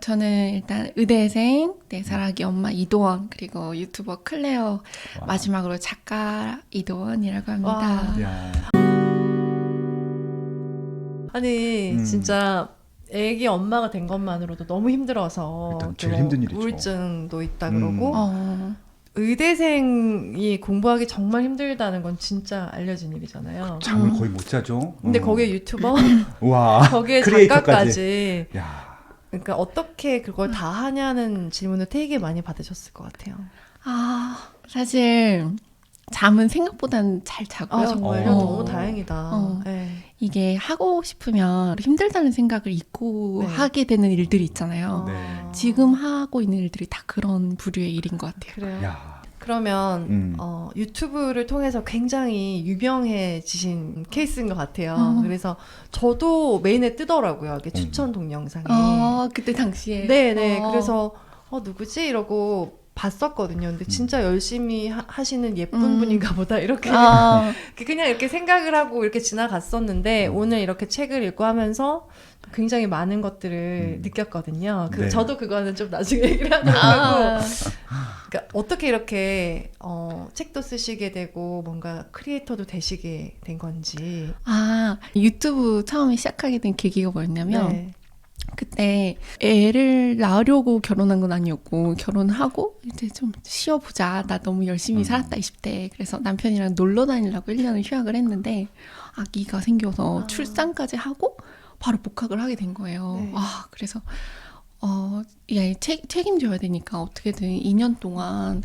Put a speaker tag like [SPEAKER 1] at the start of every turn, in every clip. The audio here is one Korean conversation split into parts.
[SPEAKER 1] 저는 일단 의대생, 네, 사랑하기 엄마 이도원, 그리고 유튜버 클레어,
[SPEAKER 2] 와.
[SPEAKER 1] 마지막으로 작가 이도원이라고 합니다.
[SPEAKER 3] 와.
[SPEAKER 2] 야.
[SPEAKER 3] 아니
[SPEAKER 2] 음.
[SPEAKER 3] 진짜 애기 엄마가 된 것만으로도 너무 힘들어서
[SPEAKER 2] 일단 제일
[SPEAKER 3] 또
[SPEAKER 2] 힘든 일이죠.
[SPEAKER 3] 우울증도 있다
[SPEAKER 2] 음.
[SPEAKER 3] 그러고
[SPEAKER 1] 어,
[SPEAKER 3] 의대생이 공부하기 정말 힘들다는 건 진짜 알려진 일이잖아요.
[SPEAKER 2] 잠을
[SPEAKER 1] 음.
[SPEAKER 2] 거의 못 자죠.
[SPEAKER 3] 근데
[SPEAKER 2] 어.
[SPEAKER 3] 거기에 유튜버,
[SPEAKER 2] 와.
[SPEAKER 3] 거기에
[SPEAKER 2] 크리에이터까지.
[SPEAKER 3] 작가까지.
[SPEAKER 2] 야.
[SPEAKER 3] 그러니까 어떻게 그걸 다 하냐는 질문을 되게 많이 받으셨을 것 같아요.
[SPEAKER 1] 아, 사실 잠은 생각보다는 잘 자고요.
[SPEAKER 3] 아 정말요?
[SPEAKER 2] 어.
[SPEAKER 3] 너무 다행이다.
[SPEAKER 1] 어.
[SPEAKER 3] 네.
[SPEAKER 1] 이게 하고 싶으면 힘들다는 생각을 잊고
[SPEAKER 3] 네.
[SPEAKER 1] 하게 되는 일들이 있잖아요.
[SPEAKER 2] 네.
[SPEAKER 3] 아.
[SPEAKER 1] 지금 하고 있는 일들이 다 그런 부류의 일인 것 같아요.
[SPEAKER 3] 그래요.
[SPEAKER 2] 야.
[SPEAKER 3] 그러면
[SPEAKER 2] 음.
[SPEAKER 3] 어, 유튜브를 통해서 굉장히 유명해지신 케이스인 것 같아요.
[SPEAKER 1] 어.
[SPEAKER 3] 그래서 저도 메인에 뜨더라고요.
[SPEAKER 2] 음.
[SPEAKER 3] 이게 추천 동영상에.
[SPEAKER 1] 아, 그때 당시에.
[SPEAKER 3] 네네.
[SPEAKER 1] 어.
[SPEAKER 3] 그래서 어 누구지 이러고 봤었거든요. 근데 진짜 열심히 하, 시는 예쁜
[SPEAKER 1] 음.
[SPEAKER 3] 분인가 보다 이렇게
[SPEAKER 1] 아,
[SPEAKER 3] 그냥 이렇게 생각을 하고 이렇게 지나갔었는데
[SPEAKER 2] 음.
[SPEAKER 3] 오늘 이렇게 책을 읽고 하면서 굉장히 많은 것들을
[SPEAKER 2] 음.
[SPEAKER 3] 느꼈거든요. 그
[SPEAKER 2] 네.
[SPEAKER 3] 저도 그거는 좀 나중에 얘기를 하고
[SPEAKER 1] 아,
[SPEAKER 3] 그러니까 어떻게 이렇게 어, 책도 쓰시게 되고 뭔가 크리에이터도 되시게 된 건지.
[SPEAKER 1] 아, 유튜브 처음에 시작하게 된 계기가 뭐였냐면,
[SPEAKER 3] 네.
[SPEAKER 1] 그때 애를 낳으려고 결혼한 건 아니었고 결혼하고 이제 좀 쉬어보자 나 너무 열심히
[SPEAKER 2] 음.
[SPEAKER 1] 살았다 20대 그래서 남편이랑 놀러 다니려고 1년을 휴학을 했는데 아기가 생겨서
[SPEAKER 3] 아.
[SPEAKER 1] 출산까지 하고 바로 복학을 하게 된 거예요
[SPEAKER 3] 네.
[SPEAKER 1] 아 그래서 어, 야, 책, 책임져야 되니까 어떻게든 2년 동안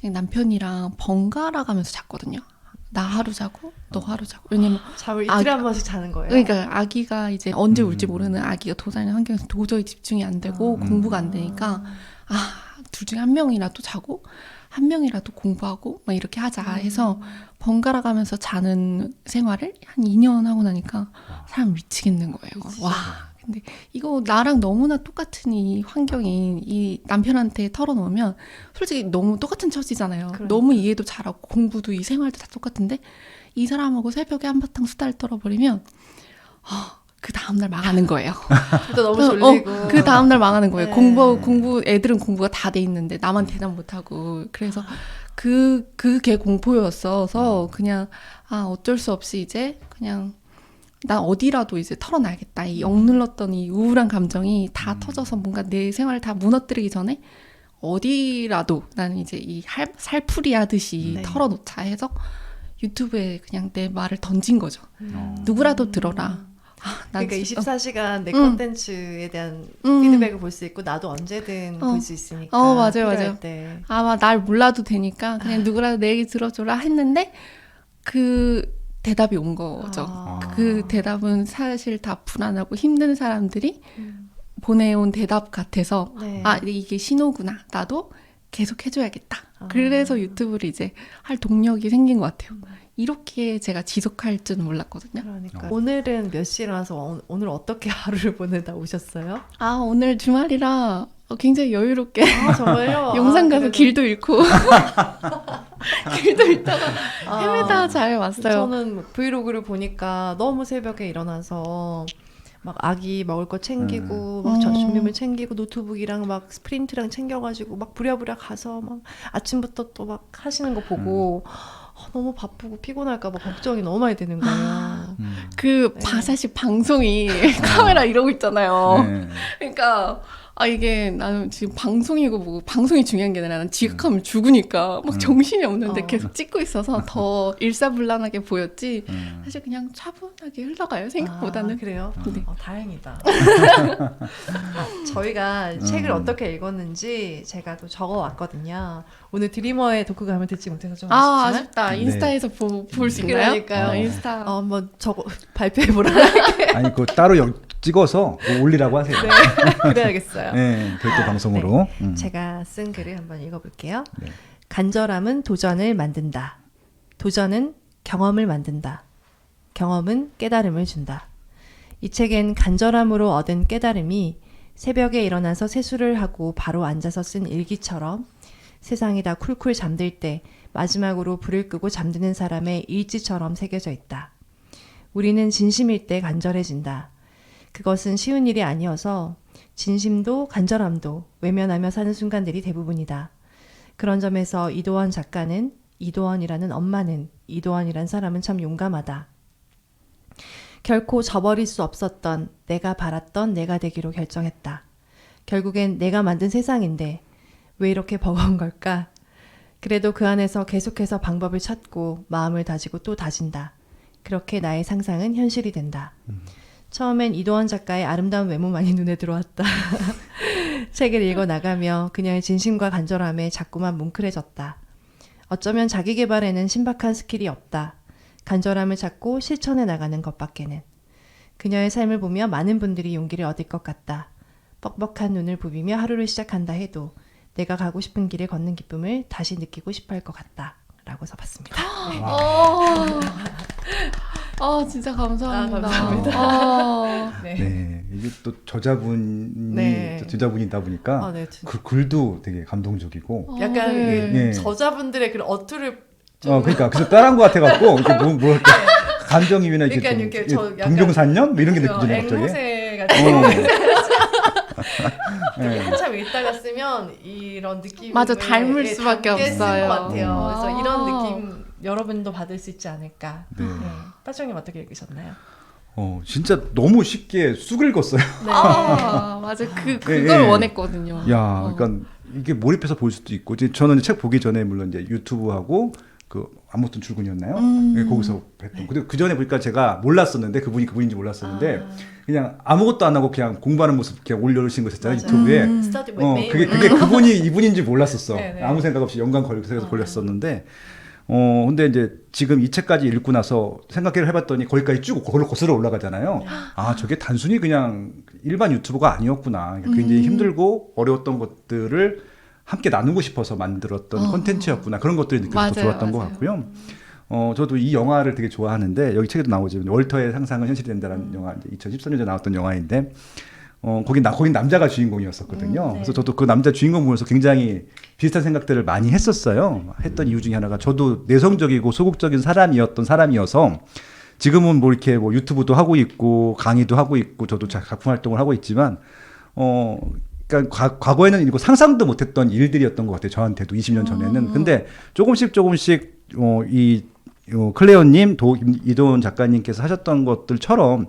[SPEAKER 1] 그냥 남편이랑 번갈아 가면서 잤거든요 나 하루 자고 너 하루 자고 왜냐면
[SPEAKER 3] 잠을
[SPEAKER 1] 아,
[SPEAKER 3] 이틀에 한 번씩 자는 거예요.
[SPEAKER 1] 그러니까 아기가 이제 언제 울지
[SPEAKER 2] 음.
[SPEAKER 1] 모르는 아기가 도사는 환경에서 도저히 집중이 안 되고
[SPEAKER 3] 아.
[SPEAKER 1] 공부가 안 되니까 아둘 중에 한 명이라도 자고 한 명이라도 공부하고 막 이렇게 하자
[SPEAKER 3] 음.
[SPEAKER 1] 해서 번갈아 가면서 자는 생활을 한 2년 하고 나니까 사람 미치겠는 거예요.
[SPEAKER 3] 미치죠.
[SPEAKER 1] 와 근데 이거 나랑 너무나 똑같은 이 환경인 이 남편한테 털어놓으면 솔직히 너무 똑같은 처지잖아요.
[SPEAKER 3] 그러니까.
[SPEAKER 1] 너무 이해도 잘하고 공부도 이 생활도 다 똑같은데 이 사람하고 새벽에 한바탕 수다를 떨어버리면 아, 그 다음날 망하는 거예요.
[SPEAKER 3] 또 너무
[SPEAKER 1] 어,
[SPEAKER 3] 졸리고.
[SPEAKER 1] 그 다음날 망하는 거예요.
[SPEAKER 3] 네.
[SPEAKER 1] 공부 공부 애들은 공부가 다 돼 있는데 나만 대답 못 하고 그래서 그 그게 공포였어서 그냥 아 어쩔 수 없이 이제 그냥 나 어디라도 이제 털어놔야겠다. 이 억눌렀던 이 우울한 감정이 다
[SPEAKER 2] 음.
[SPEAKER 1] 터져서 뭔가 내 생활을 다 무너뜨리기 전에 어디라도 나는 이제 이 할, 살풀이 하듯이
[SPEAKER 3] 네.
[SPEAKER 1] 털어놓자 해서 유튜브에 그냥 내 말을 던진 거죠.
[SPEAKER 3] 음.
[SPEAKER 1] 누구라도 들어라. 아, 난
[SPEAKER 3] 그러니까
[SPEAKER 1] 진짜-
[SPEAKER 3] 24시간 내
[SPEAKER 1] 음.
[SPEAKER 3] 컨텐츠에 대한
[SPEAKER 1] 음.
[SPEAKER 3] 피드백을 볼 수 있고 나도 언제든
[SPEAKER 1] 어.
[SPEAKER 3] 볼수 있으니까.
[SPEAKER 1] 어, 맞아요, 맞아요.
[SPEAKER 3] 때.
[SPEAKER 1] 아마 날 몰라도 되니까 그냥 누구라도 내 얘기 들어줘라 했는데 그 대답이 온 거죠.
[SPEAKER 3] 아.
[SPEAKER 1] 그 대답은 사실 다 불안하고 힘든 사람들이
[SPEAKER 3] 음.
[SPEAKER 1] 보내온 대답 같아서
[SPEAKER 3] 네.
[SPEAKER 1] 아 이게 신호구나 나도 계속 해줘야겠다.
[SPEAKER 3] 아.
[SPEAKER 1] 그래서 유튜브를 이제 할 동력이 생긴 것 같아요.
[SPEAKER 3] 음.
[SPEAKER 1] 이렇게 제가 지속할 줄은 몰랐거든요.
[SPEAKER 3] 그러니까
[SPEAKER 2] 어.
[SPEAKER 3] 오늘은 몇 시에 일어나서 오- 오늘 어떻게 하루를 보내다 오셨어요?
[SPEAKER 1] 아 오늘 주말이라 어, 굉장히 여유롭게
[SPEAKER 3] 아 정말요?
[SPEAKER 1] 용산
[SPEAKER 3] 아,
[SPEAKER 1] 가서
[SPEAKER 3] 그래도-
[SPEAKER 1] 길도 잃고 길도 잃다가
[SPEAKER 3] 아,
[SPEAKER 1] 헤매다 잘 왔어요.
[SPEAKER 3] 저는 브이로그를 보니까 너무 새벽에 일어나서 막 아기 먹을 거 챙기고 막 저-
[SPEAKER 1] 음.
[SPEAKER 3] 준비물 챙기고 노트북이랑 막 스프린트랑 챙겨가지고 막 부랴부랴 가서 막 아침부터 또 막 하시는 거 보고 아, 너무 바쁘고 피곤할까 봐 걱정이 너무 많이 되는 거예요.
[SPEAKER 1] 아.
[SPEAKER 2] 음.
[SPEAKER 1] 그
[SPEAKER 3] 네.
[SPEAKER 1] 바- 사실 방송이 카메라 이러고 있잖아요.
[SPEAKER 2] 네.
[SPEAKER 1] 그러니까 아 이게 나는 지금 방송이고 뭐고 방송이 중요한 게 아니라 나는 지각하면 죽으니까 막
[SPEAKER 2] 음.
[SPEAKER 1] 정신이 없는데
[SPEAKER 3] 어.
[SPEAKER 1] 계속 찍고 있어서 더 일사불란하게 보였지.
[SPEAKER 2] 음.
[SPEAKER 1] 사실 그냥 차분하게 흘러가요 생각보다는.
[SPEAKER 3] 아, 그래요?
[SPEAKER 1] 네.
[SPEAKER 3] 어, 다행이다. 저희가 책을
[SPEAKER 2] 음.
[SPEAKER 3] 어떻게 읽었는지 제가 또 적어 왔거든요. 오늘 드리머의 독후가 하면 듣지 못해서 좀
[SPEAKER 1] 아
[SPEAKER 3] 아쉽지만
[SPEAKER 1] 아쉽다.
[SPEAKER 2] 네.
[SPEAKER 1] 인스타에서 볼 수 있나요?
[SPEAKER 3] 그러니까요.
[SPEAKER 1] 어, 인스타.
[SPEAKER 3] 어, 한번 적어 발표해 보라.
[SPEAKER 2] 아니 그 따로 영- 찍어서 뭐 올리라고 하세요.
[SPEAKER 3] 네, 그래야겠어요.
[SPEAKER 2] 네, 별도 방송으로. 음.
[SPEAKER 3] 제가 쓴 글을 한번 읽어볼게요.
[SPEAKER 2] 네.
[SPEAKER 3] 간절함은 도전을 만든다. 도전은 경험을 만든다. 경험은 깨달음을 준다. 이 책엔 간절함으로 얻은 깨달음이 새벽에 일어나서 세수를 하고 바로 앉아서 쓴 일기처럼 세상이 다 쿨쿨 잠들 때 마지막으로 불을 끄고 잠드는 사람의 일지처럼 새겨져 있다. 우리는 진심일 때 간절해진다. 그것은 쉬운 일이 아니어서 진심도 간절함도 외면하며 사는 순간들이 대부분이다. 그런 점에서 이도원 작가는 이도원이라는 엄마는 이도원이란 사람은 참 용감하다. 결코 저버릴 수 없었던 내가 바랐던 내가 되기로 결정했다. 결국엔 내가 만든 세상인데 왜 이렇게 버거운 걸까? 그래도 그 안에서 계속해서 방법을 찾고 마음을 다지고 또 다진다. 그렇게 나의 상상은 현실이 된다. 처음엔 이도원 작가의 아름다운 외모만이 눈에 들어왔다. 책을 읽어 나가며 그녀의 진심과 간절함에 자꾸만 뭉클해졌다. 어쩌면 자기 개발에는 신박한 스킬이 없다. 간절함을 찾고 실천해 나가는 것밖에는. 그녀의 삶을 보며 많은 분들이 용기를 얻을 것 같다. 뻑뻑한 눈을 부비며 하루를 시작한다 해도 내가 가고 싶은 길을 걷는 기쁨을 다시 느끼고 싶어 할 것 같다. 라고 써봤습니다.
[SPEAKER 1] 어. 아 진짜 감사합니다.
[SPEAKER 3] 아, 감사합니다.
[SPEAKER 1] 아,
[SPEAKER 2] 네, 이게 또 저자분이
[SPEAKER 3] 네.
[SPEAKER 2] 저자분이다 보니까
[SPEAKER 3] 아, 네.
[SPEAKER 2] 그 글도 되게 감동적이고.
[SPEAKER 3] 약간
[SPEAKER 1] 네.
[SPEAKER 3] 그
[SPEAKER 2] 네.
[SPEAKER 3] 저자분들의 그런 어투를 좀
[SPEAKER 2] 어, 그러니까 그래서 따라한 것 같아갖고 이게 뭐 뭐랄까 감정이나 이렇게
[SPEAKER 3] 그러니까
[SPEAKER 2] 좀
[SPEAKER 3] 이렇게
[SPEAKER 2] 동병산년 뭐 이런 게
[SPEAKER 3] 어,
[SPEAKER 2] 느껴지네 갑자기.
[SPEAKER 3] 앵무새 같은
[SPEAKER 2] 어. 네.
[SPEAKER 3] 한참 읽다가 쓰면 이런 느낌
[SPEAKER 1] 맞아, 닮을 수밖에 없어요.
[SPEAKER 3] 것 같아요.
[SPEAKER 1] 아.
[SPEAKER 3] 그래서 이런 느낌 여러분도 받을 수 있지 않을까.
[SPEAKER 2] 네.
[SPEAKER 3] 네. 빠정님 어떻게 읽으셨나요?
[SPEAKER 2] 어, 진짜 너무 쉽게 쑥 읽었어요.
[SPEAKER 3] 네.
[SPEAKER 1] 아 맞아 그 그걸
[SPEAKER 2] 예, 예.
[SPEAKER 1] 원했거든요.
[SPEAKER 2] 야,
[SPEAKER 1] 어.
[SPEAKER 2] 그러니까 이게 몰입해서 볼 수도 있고, 이제 저는 책 보기 전에 물론 이제 유튜브하고 그 아무튼 출근이었나요?
[SPEAKER 1] 음.
[SPEAKER 2] 네, 거기서 뵀던. 근데 그 전에 보니까 제가 몰랐었는데 그분이 그분인지 몰랐었는데
[SPEAKER 3] 아.
[SPEAKER 2] 그냥 아무것도 안 하고 그냥 공부하는 모습 그냥 올려주신 거 있었잖아요
[SPEAKER 3] 맞아요.
[SPEAKER 2] 유튜브에.
[SPEAKER 1] 음.
[SPEAKER 3] 스타디
[SPEAKER 2] 어,
[SPEAKER 3] 메일
[SPEAKER 2] 그게 그게 그분이 이분인지 몰랐었어.
[SPEAKER 3] 네, 네.
[SPEAKER 2] 아무 생각 없이 연관 걸려서
[SPEAKER 3] 어.
[SPEAKER 2] 걸렸었는데. 어, 근데 이제 지금 이 책까지 읽고 나서 생각을 해봤더니 거기까지 쭉 그걸로 거슬러 올라가잖아요. 아, 저게 단순히 그냥 일반 유튜버가 아니었구나. 그러니까 굉장히
[SPEAKER 1] 음.
[SPEAKER 2] 힘들고 어려웠던 것들을 함께 나누고 싶어서 만들었던
[SPEAKER 1] 어.
[SPEAKER 2] 콘텐츠였구나. 그런 것들이 느껴서
[SPEAKER 1] 맞아요,
[SPEAKER 2] 더 좋았던 것
[SPEAKER 1] 맞아요.
[SPEAKER 2] 같고요. 어, 저도 이 영화를 되게 좋아하는데 여기 책에도 나오지만 월터의 상상은 현실이 된다는
[SPEAKER 3] 음.
[SPEAKER 2] 영화 이제 2013년에 나왔던 영화인데 어, 거긴 나 거긴 남자가 주인공이었었거든요.
[SPEAKER 3] 음, 네.
[SPEAKER 2] 그래서 저도 그 남자 주인공 보면서 굉장히 비슷한 생각들을 많이 했었어요. 했던 이유 중에 하나가 저도 내성적이고 소극적인 사람이었던 사람이어서 지금은 뭐 이렇게 뭐 유튜브도 하고 있고 강의도 하고 있고 저도 자- 작품 활동을 하고 있지만 어 그러니까 과, 과거에는 이거 상상도 못했던 일들이었던 것 같아요. 저한테도 20년 전에는.
[SPEAKER 1] 음.
[SPEAKER 2] 근데 조금씩 조금씩 어 이 어, 클레어님, 도, 이도훈 작가님께서 하셨던 것들처럼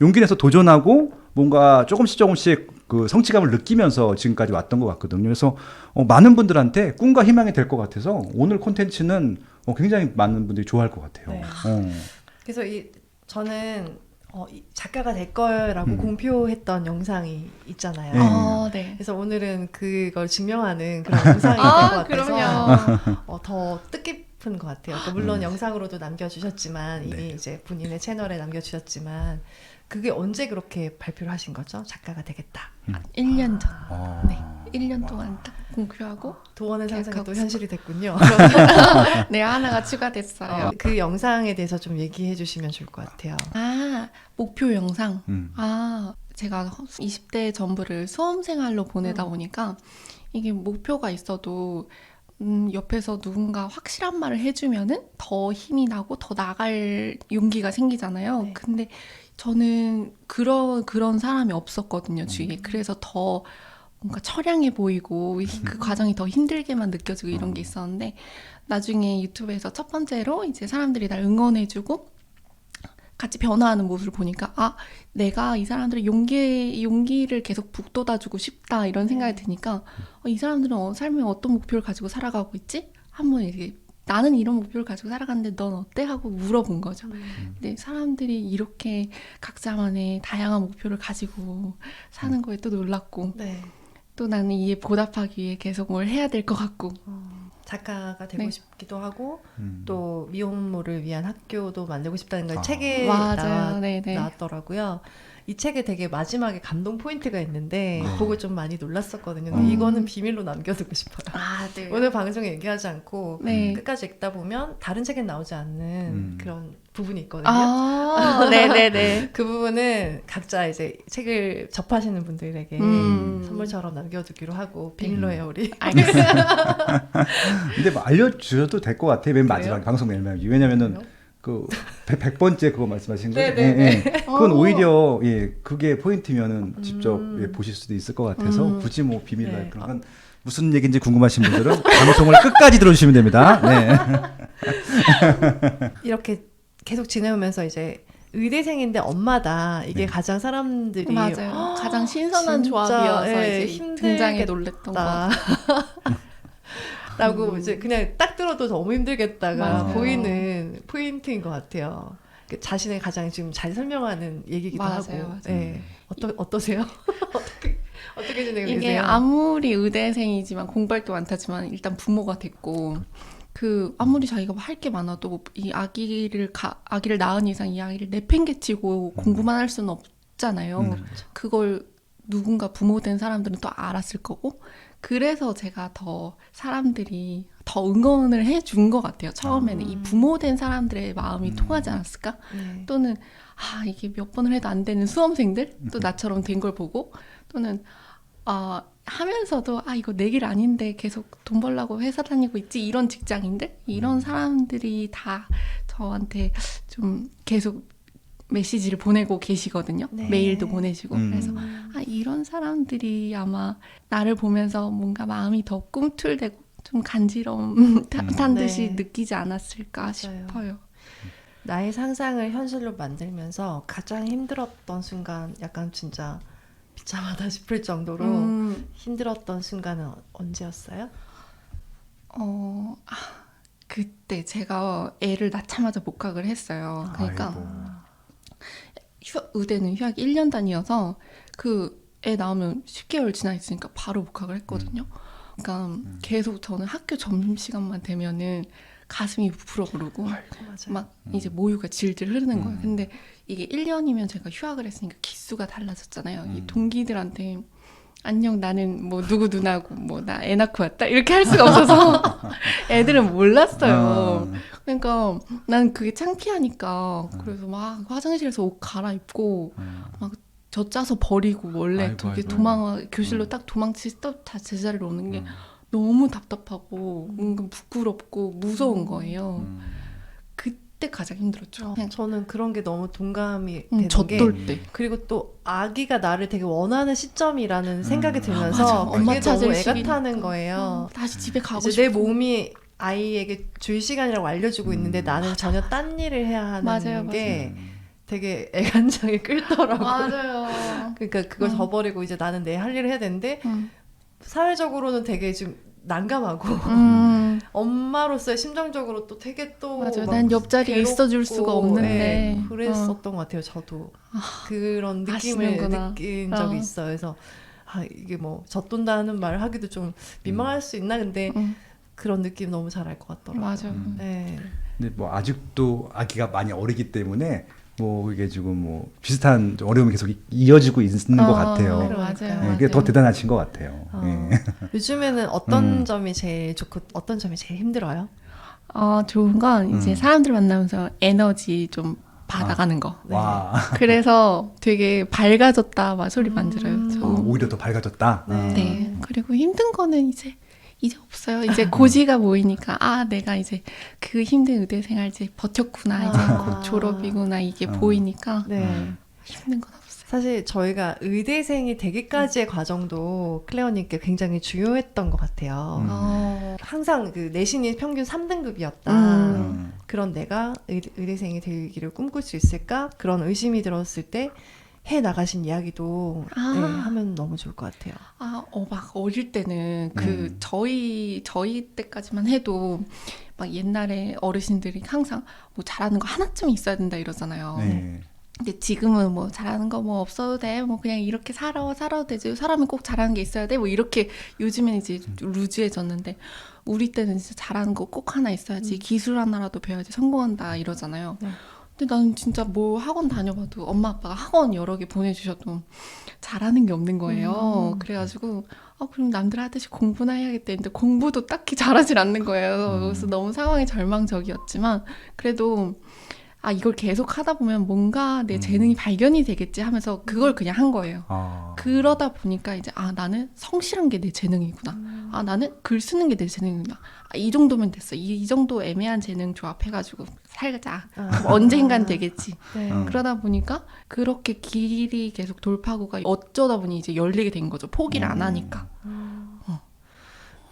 [SPEAKER 2] 용기 내서 도전하고 뭔가 조금씩 조금씩 그 성취감을 느끼면서 지금까지 왔던 것 같거든요. 그래서 어, 많은 분들한테 꿈과 희망이 될 것 같아서 오늘 콘텐츠는 어, 굉장히 많은 분들이 좋아할 것 같아요.
[SPEAKER 3] 네.
[SPEAKER 2] 어.
[SPEAKER 3] 그래서 이 저는 어, 이 작가가 될 거라고
[SPEAKER 2] 음.
[SPEAKER 3] 공표했던 영상이 있잖아요.
[SPEAKER 2] 네.
[SPEAKER 1] 아 네.
[SPEAKER 3] 그래서 오늘은 그걸 증명하는 그런 영상이
[SPEAKER 1] 될것아
[SPEAKER 3] 같아서
[SPEAKER 1] 그럼요.
[SPEAKER 3] 어, 더 뜻깊은 것 같아요. 그 물론
[SPEAKER 2] 음.
[SPEAKER 3] 영상으로도 남겨주셨지만 이미
[SPEAKER 2] 네.
[SPEAKER 3] 이제 본인의 채널에 남겨주셨지만 그게 언제 그렇게 발표를 하신 거죠? 작가가 되겠다.
[SPEAKER 1] 1년 전.
[SPEAKER 2] 아.
[SPEAKER 1] 네. 1년 동안 딱 공표하고
[SPEAKER 3] 도원의 상상이 또
[SPEAKER 1] 계약하고
[SPEAKER 3] 현실이 됐군요.
[SPEAKER 1] 네 하나가 추가됐어요.
[SPEAKER 3] 어, 그 영상에 대해서 좀 얘기해 주시면 좋을 것 같아요.
[SPEAKER 1] 아 목표 영상.
[SPEAKER 2] 음.
[SPEAKER 1] 아, 제가 20대 전부를 수험 생활로 보내다
[SPEAKER 3] 음.
[SPEAKER 1] 보니까 이게 목표가 있어도 음, 옆에서 누군가 확실한 말을 해주면은 더 힘이 나고 더 나갈 용기가 생기잖아요.
[SPEAKER 3] 네.
[SPEAKER 1] 근데 저는 그런 그런 사람이 없었거든요 주위에. 그래서 더 뭔가 처량해 보이고 그 과정이 더 힘들게만 느껴지고 이런 게 있었는데 나중에 유튜브에서 첫 번째로 이제 사람들이 날 응원해주고 같이 변화하는 모습을 보니까 아 내가 이 사람들의 용기 용기를 계속 북돋아주고 싶다 이런 생각이 드니까 어, 이 사람들은 어, 삶에 어떤 목표를 가지고 살아가고 있지? 한번 이렇게 나는 이런 목표를 가지고 살아가는데 넌 어때? 하고 물어본 거죠. 근데 사람들이 이렇게 각자만의 다양한 목표를 가지고 사는 거에 또 놀랐고
[SPEAKER 3] 네.
[SPEAKER 1] 또 나는 이에 보답하기 위해 계속 뭘 해야 될 것 같고
[SPEAKER 3] 어, 작가가 되고
[SPEAKER 1] 네.
[SPEAKER 3] 싶기도 하고
[SPEAKER 2] 음.
[SPEAKER 3] 또 미혼모를 위한 학교도 만들고 싶다는 걸
[SPEAKER 2] 아.
[SPEAKER 3] 책에
[SPEAKER 1] 맞아요.
[SPEAKER 3] 나와,
[SPEAKER 1] 네네.
[SPEAKER 3] 나왔더라고요. 이 책에 되게 마지막에 감동 포인트가 있는데
[SPEAKER 2] 네.
[SPEAKER 3] 보고 좀 많이 놀랐었거든요. 근데
[SPEAKER 1] 음.
[SPEAKER 3] 이거는 비밀로 남겨두고 싶어요.
[SPEAKER 1] 아, 네.
[SPEAKER 3] 오늘 방송에 얘기하지 않고
[SPEAKER 1] 네.
[SPEAKER 3] 끝까지 읽다 보면 다른 책엔 나오지 않는
[SPEAKER 2] 음.
[SPEAKER 3] 그런 부분이 있거든요.
[SPEAKER 1] 아, 네네네.
[SPEAKER 3] 그 부분은 각자 이제 책을 접하시는 분들에게
[SPEAKER 1] 음.
[SPEAKER 3] 선물처럼 남겨두기로 하고 비밀로 해요 우리.
[SPEAKER 1] 알겠습니다.
[SPEAKER 2] 근데 뭐 알려주셔도 될 것 같아요. 맨? 마지막 방송 맨 마지막에. 왜냐면은? 그백 번째 그거 말씀하신 거예요?
[SPEAKER 3] 네네네.
[SPEAKER 2] 예, 예. 그건
[SPEAKER 1] 어.
[SPEAKER 2] 오히려 예 그게 포인트면은 직접
[SPEAKER 3] 음.
[SPEAKER 2] 예, 보실 수도 있을 것 같아서
[SPEAKER 1] 음.
[SPEAKER 2] 굳이 뭐 비밀로
[SPEAKER 3] 네.
[SPEAKER 2] 할 그런 건 무슨 얘기인지 궁금하신 분들은 방송을 끝까지 들어주시면 됩니다. 네.
[SPEAKER 3] 이렇게 계속 지내오면서 이제 의대생인데 엄마다 이게
[SPEAKER 2] 네.
[SPEAKER 3] 가장 사람들이
[SPEAKER 1] 맞아요. 가장 신선한 조합이어서
[SPEAKER 3] 예,
[SPEAKER 1] 이제
[SPEAKER 3] 힘들겠다.
[SPEAKER 1] 등장에 놀랬던 거.
[SPEAKER 3] 다 라고
[SPEAKER 1] 음.
[SPEAKER 3] 이제 그냥 딱 들어도 너무 힘들겠다가
[SPEAKER 1] 맞아요.
[SPEAKER 3] 보이는 포인트인 것 같아요. 그 자신의 가장 지금 잘 설명하는 얘기기도
[SPEAKER 1] 맞아요,
[SPEAKER 3] 하고.
[SPEAKER 1] 맞아요.
[SPEAKER 3] 네. 어떠 어떠세요? 어떻게 어떻게 지내고
[SPEAKER 1] 이게
[SPEAKER 3] 계세요?
[SPEAKER 1] 아무리 의대생이지만 공부할 게 많다지만 일단 부모가 됐고 그 아무리 자기가 할 게 많아도 이 아기를 가, 아기를 낳은 이상 이 아기를 내팽개치고 공부만 할 수는 없잖아요.
[SPEAKER 2] 음.
[SPEAKER 1] 그걸 누군가 부모 된 사람들은 또 알았을 거고 그래서 제가 더 사람들이 더 응원을 해준 것 같아요. 처음에는 이 부모 된 사람들의 마음이
[SPEAKER 2] 음.
[SPEAKER 1] 통하지 않았을까?
[SPEAKER 3] 네.
[SPEAKER 1] 또는 아 이게 몇 번을 해도 안 되는 수험생들 또 나처럼 된 걸 보고 또는 아 하면서도 아 이거 내 길 아닌데 계속 돈 벌라고 회사 다니고 있지 이런 직장인들 이런 사람들이 다 저한테 좀 계속 메시지를 보내고 계시거든요
[SPEAKER 3] 네.
[SPEAKER 1] 메일도 보내시고
[SPEAKER 2] 음.
[SPEAKER 1] 그래서 아 이런 사람들이 아마 나를 보면서 뭔가 마음이 더 꿈틀대고 좀 간지러움 탄- 탄
[SPEAKER 3] 네.
[SPEAKER 1] 듯이 느끼지 않았을까
[SPEAKER 3] 맞아요.
[SPEAKER 1] 싶어요.
[SPEAKER 3] 나의 상상을 현실로 만들면서 가장 힘들었던 순간 약간 진짜 비참하다 싶을 정도로
[SPEAKER 1] 음,
[SPEAKER 3] 힘들었던 순간은 언제였어요?
[SPEAKER 1] 어, 아, 그때 제가 애를 낳자마자 복학을 했어요. 그러니까
[SPEAKER 2] 아이고.
[SPEAKER 1] 휴, 의대는 휴학 1년 단위여서 그 애 나오면 10개월 지나 있으니까 바로 복학을 했거든요. 그러니까 계속 저는 학교 점심시간만 되면은 가슴이 부풀어 오르고. 막 이제 모유가 질질 흐르는 거예요.
[SPEAKER 2] 음.
[SPEAKER 1] 근데 이게 1년이면 제가 휴학을 했으니까 기수가 달라졌잖아요. 이
[SPEAKER 2] 음.
[SPEAKER 1] 동기들한테 안녕 나는 뭐 누구 누나고 뭐 나 애 낳고 왔다 이렇게 할 수가 없어서 애들은 몰랐어요.
[SPEAKER 2] 아,
[SPEAKER 1] 그러니까 난 그게 창피하니까 그래서 막 화장실에서 옷 갈아입고
[SPEAKER 2] 음.
[SPEAKER 1] 저 짜서 버리고 원래
[SPEAKER 2] 아이고, 아이고.
[SPEAKER 1] 도망 교실로
[SPEAKER 2] 음.
[SPEAKER 1] 딱 도망치 또다 제자리로 오는 게
[SPEAKER 2] 음.
[SPEAKER 1] 너무 답답하고 은근 부끄럽고 무서운 거예요.
[SPEAKER 2] 음.
[SPEAKER 1] 그때 가장 힘들었죠. 그냥
[SPEAKER 3] 저는 그런 게 너무 동감이
[SPEAKER 1] 음,
[SPEAKER 3] 되는 게
[SPEAKER 1] 젖돌 때.
[SPEAKER 3] 그리고 또 아기가 나를 되게 원하는 시점이라는 생각이
[SPEAKER 2] 음.
[SPEAKER 3] 들면서
[SPEAKER 1] 맞아.
[SPEAKER 3] 그게
[SPEAKER 1] 엄마
[SPEAKER 3] 너무
[SPEAKER 1] 찾을
[SPEAKER 3] 애가
[SPEAKER 1] 시기니까.
[SPEAKER 3] 타는 거예요.
[SPEAKER 1] 음, 다시 집에 가고
[SPEAKER 3] 이제
[SPEAKER 1] 싶어.
[SPEAKER 3] 내 몸이 아이에게 줄 시간이라고 알려주고 있는데
[SPEAKER 2] 음.
[SPEAKER 3] 나는 전혀 딴 일을 해야 하는
[SPEAKER 1] 맞아요,
[SPEAKER 3] 게
[SPEAKER 2] 음.
[SPEAKER 3] 되게 애간장이 끓더라고.
[SPEAKER 1] 맞아요.
[SPEAKER 3] 그러니까 그걸
[SPEAKER 1] 음.
[SPEAKER 3] 저버리고 이제 나는 내 할 일을 해야 되는데
[SPEAKER 1] 음.
[SPEAKER 3] 사회적으로는 되게 좀 난감하고
[SPEAKER 1] 음,
[SPEAKER 3] 엄마로서의 심정적으로 또 되게 또
[SPEAKER 1] 맞아요. 막난 옆자리에
[SPEAKER 3] 괴롭고,
[SPEAKER 1] 있어줄 수가 없는데.
[SPEAKER 3] 네,
[SPEAKER 1] 어.
[SPEAKER 3] 그랬었던 것 같아요. 저도 그런 느낌을
[SPEAKER 1] 아시는구나.
[SPEAKER 3] 느낀 적이
[SPEAKER 1] 어.
[SPEAKER 3] 있어요. 그래서 아 이게 뭐 젖돈다는 말 하기도 좀 민망할 수 있나 근데
[SPEAKER 1] 음,
[SPEAKER 3] 그런 느낌 너무 잘 알 것 같더라고요.
[SPEAKER 1] 맞아요.
[SPEAKER 2] 음.
[SPEAKER 3] 네.
[SPEAKER 2] 근데 뭐 아직도 아기가 많이 어리기 때문에 뭐 이게 지금 뭐 비슷한 어려움이 계속 이- 이어지고 있는 것
[SPEAKER 1] 어,
[SPEAKER 2] 같아요.
[SPEAKER 1] 맞아요.
[SPEAKER 3] 그러니까요.
[SPEAKER 2] 네, 그게 더
[SPEAKER 1] 맞아요.
[SPEAKER 2] 대단하신 것 같아요.
[SPEAKER 3] 어.
[SPEAKER 2] 예.
[SPEAKER 3] 요즘에는 어떤
[SPEAKER 2] 음.
[SPEAKER 3] 점이 제일 좋고 어떤 점이 제일 힘들어요?
[SPEAKER 1] 어, 좋은 건 이제
[SPEAKER 2] 음.
[SPEAKER 1] 사람들 만나면서 에너지 좀 받아가는 거.
[SPEAKER 3] 네.
[SPEAKER 2] 와,
[SPEAKER 1] 그래서 되게 밝아졌다 막 소리 만 들어요.
[SPEAKER 3] 음.
[SPEAKER 1] 저.
[SPEAKER 2] 어, 오히려 더 밝아졌다.
[SPEAKER 3] 네.
[SPEAKER 2] 아.
[SPEAKER 1] 네. 그리고 힘든 거는 이제 없어요. 이제 고지가 보이니까 아 내가 이제 그 힘든 의대 생활 이제 버텼구나. 이제
[SPEAKER 3] 아.
[SPEAKER 1] 곧 졸업이구나 이게
[SPEAKER 2] 어.
[SPEAKER 1] 보이니까
[SPEAKER 3] 네.
[SPEAKER 2] 음.
[SPEAKER 1] 힘든 건 없어요.
[SPEAKER 3] 사실 저희가 의대생이 되기까지의 과정도 클레어님께 굉장히 중요했던 것 같아요.
[SPEAKER 2] 음.
[SPEAKER 1] 어.
[SPEAKER 3] 항상 그 내신이 평균 3등급이었다.
[SPEAKER 1] 음.
[SPEAKER 2] 음.
[SPEAKER 3] 그런 내가 의, 의대생이 되기를 꿈꿀 수 있을까? 그런 의심이 들었을 때 해 나가신 이야기도
[SPEAKER 1] 아.
[SPEAKER 3] 네, 하면 너무 좋을 것 같아요.
[SPEAKER 1] 아, 어, 막 어릴 때는 그
[SPEAKER 2] 음.
[SPEAKER 1] 저희 저희 때까지만 해도 막 옛날에 어르신들이 항상 뭐 잘하는 거 하나쯤 있어야 된다 이러잖아요.
[SPEAKER 2] 네.
[SPEAKER 1] 근데 지금은 뭐 잘하는 거 뭐 없어도 돼. 뭐 그냥 이렇게 살아 살아도 되지. 사람이 꼭 잘하는 게 있어야 돼. 뭐 이렇게 요즘엔 이제 루즈해졌는데 우리 때는 진짜 잘하는 거 꼭 하나 있어야지.
[SPEAKER 3] 음.
[SPEAKER 1] 기술 하나라도 배워야지 성공한다 이러잖아요.
[SPEAKER 3] 네.
[SPEAKER 1] 근데 나는 진짜 뭐 학원 다녀봐도 엄마 아빠가 학원 여러 개 보내주셔도 잘하는 게 없는 거예요.
[SPEAKER 3] 음.
[SPEAKER 1] 그래가지고 아 그럼 남들 하듯이 공부나 해야겠다 했는데 공부도 딱히 잘하질 않는 거예요.
[SPEAKER 2] 음.
[SPEAKER 1] 그래서 너무 상황이 절망적이었지만 그래도 아 이걸 계속 하다 보면 뭔가 내
[SPEAKER 2] 음.
[SPEAKER 1] 재능이 발견이 되겠지 하면서 그걸 그냥 한 거예요.
[SPEAKER 2] 아.
[SPEAKER 1] 그러다 보니까 이제 아 나는 성실한 게 내 재능이구나. 아 나는 글 쓰는 게 내 재능이구나. 아, 이 정도면 됐어. 이, 이 정도 애매한 재능 조합해가지고 살자.
[SPEAKER 3] 아.
[SPEAKER 1] 뭐 언젠간 되겠지.
[SPEAKER 3] 네.
[SPEAKER 2] 음.
[SPEAKER 1] 그러다 보니까 그렇게 길이 계속 돌파구가 어쩌다 보니 이제 열리게 된 거죠. 포기를 안
[SPEAKER 2] 음.
[SPEAKER 1] 하니까.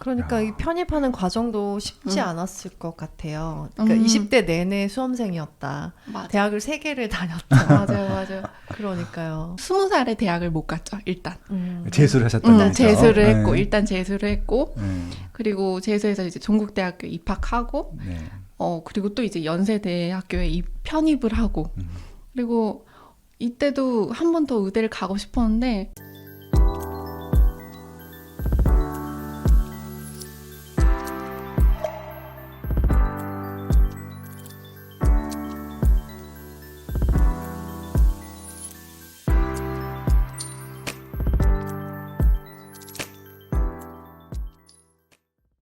[SPEAKER 3] 그러니까
[SPEAKER 2] 야.
[SPEAKER 3] 이 편입하는 과정도 쉽지
[SPEAKER 1] 음.
[SPEAKER 3] 않았을 것 같아요. 그러니까
[SPEAKER 1] 음.
[SPEAKER 3] 20대 내내 수험생이었다.
[SPEAKER 1] 맞아.
[SPEAKER 3] 대학을 세 개를 다녔다.
[SPEAKER 1] 맞아요, 맞아요.
[SPEAKER 3] 그러니까요.
[SPEAKER 1] 스무 살에 대학을 못 갔죠. 일단.
[SPEAKER 3] 음.
[SPEAKER 2] 재수를 하셨던
[SPEAKER 1] 음,
[SPEAKER 2] 거죠.
[SPEAKER 1] 재수를
[SPEAKER 2] 네.
[SPEAKER 1] 했고 일단 재수를 했고
[SPEAKER 2] 네.
[SPEAKER 1] 그리고 재수해서 이제 종국대학교 입학하고
[SPEAKER 2] 네.
[SPEAKER 1] 어 그리고 또 이제 연세대학교에 입, 편입을 하고
[SPEAKER 2] 음.
[SPEAKER 1] 그리고 이때도 한 번 더 의대를 가고 싶었는데